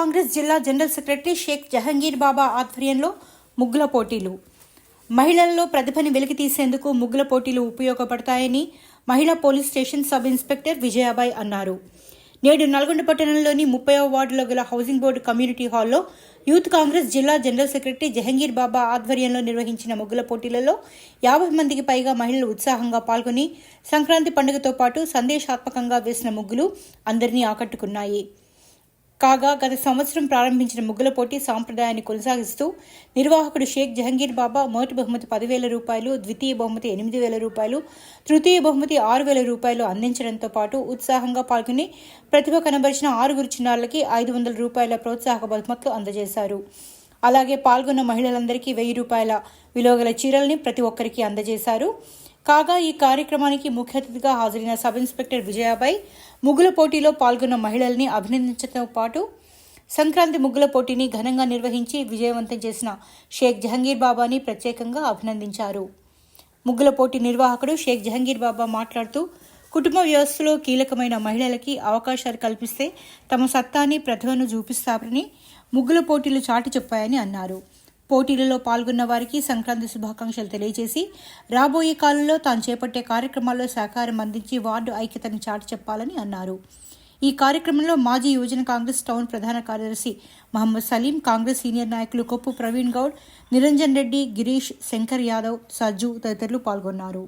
కాంగ్రెస్ జిల్లా general secretary Sheikh Jahangir Baba ఆధ్వర్యంలో ముగ్గుల పోటీలు. మహిళల్లో ప్రతిభని వెలికి తీసేందుకు ముగ్గుల పోటీలు ఉపయోగపడతాయని మహిళా police station sub inspector Vijayabai అన్నారు. నేడు నల్గొండ పట్టణంలోని ముప్పై వార్డులో గల హౌసింగ్ బోర్డు కమ్యూనిటీ హాల్లో యూత్ కాంగ్రెస్ జిల్లా జనరల్ సెక్రటరీ జహంగీర్ బాబా ఆధ్వర్యంలో నిర్వహించిన ముగ్గుల పోటీలలో యాభై మందికి పైగా మహిళలు ఉత్సాహంగా పాల్గొని సంక్రాంతి పండుగతో పాటు సందేశాత్మకంగా వేసిన ముగ్గులు అందరినీ ఆకట్టుకున్నాయి. కాగా గత సంవత్సరం ప్రారంభించిన ముగ్గుల పోటీ సాంప్రదాయాన్ని కొనసాగిస్తూ నిర్వాహకుడు షేక్ జహంగీర్ బాబా మొదటి బహుమతి పదివేల రూపాయలు ద్వితీయ బహుమతి ఎనిమిది వేల రూపాయలు తృతీయ బహుమతి ఆరు వేల రూపాయలు అందించడంతో పాటు ఉత్సాహంగా పాల్గొని ప్రతిభ కనబరిచిన ఆరుగురు చిన్నారులకి ఐదు వందల రూపాయల ప్రోత్సాహక బహుమతులు అందజేశారు. అలాగే పాల్గొన్న మహిళలందరికీ వెయ్యి రూపాయల విలువగల చీరల్ని ప్రతి ఒక్కరికి అందజేశారు. కాగా ఈ కార్యక్రమానికి ముఖ్య అతిథిగా హాజరైన సబ్ ఇన్స్పెక్టర్ విజయాబాయ్ ముగ్గుల పోటీలో పాల్గొన్న మహిళల్ని అభినందించడంతో పాటు సంక్రాంతి ముగ్గుల పోటీని ఘనంగా నిర్వహించి విజయవంతం చేసిన షేక్ జహంగీర్ బాబాని ప్రత్యేకంగా అభినందించారు. ముగ్గుల పోటీ నిర్వాహకుడు షేక్ జహంగీర్ బాబా మాట్లాడుతూ కుటుంబ వ్యవస్థలో కీలకమైన మహిళలకి అవకాశాలు కల్పిస్తే తమ సత్తాని ప్రతిభను చూపిస్తారని ముగ్గుల పోటీలు చాటి చెప్పాయని అన్నారు. పోటీలలో పాల్గొన్న వారికి సంక్రాంతి శుభాకాంక్షలు తెలియజేసి రాబోయే కాలంలో తాను చేపట్టే కార్యక్రమాల్లో సహకారం అందించి వార్డు ఐక్యతను చాటి చెప్పాలని అన్నారు. ఈ కార్యక్రమంలో మాజీ యువజన కాంగ్రెస్ టౌన్ ప్రధాన కార్యదర్శి మహమ్మద్ సలీం కాంగ్రెస్ సీనియర్ నాయకులు కొప్పు ప్రవీణ్ గౌడ్ నిరంజన్ రెడ్డి గిరీష్ శంకర్ యాదవ్ సజ్జు తదితరులు పాల్గొన్నారు.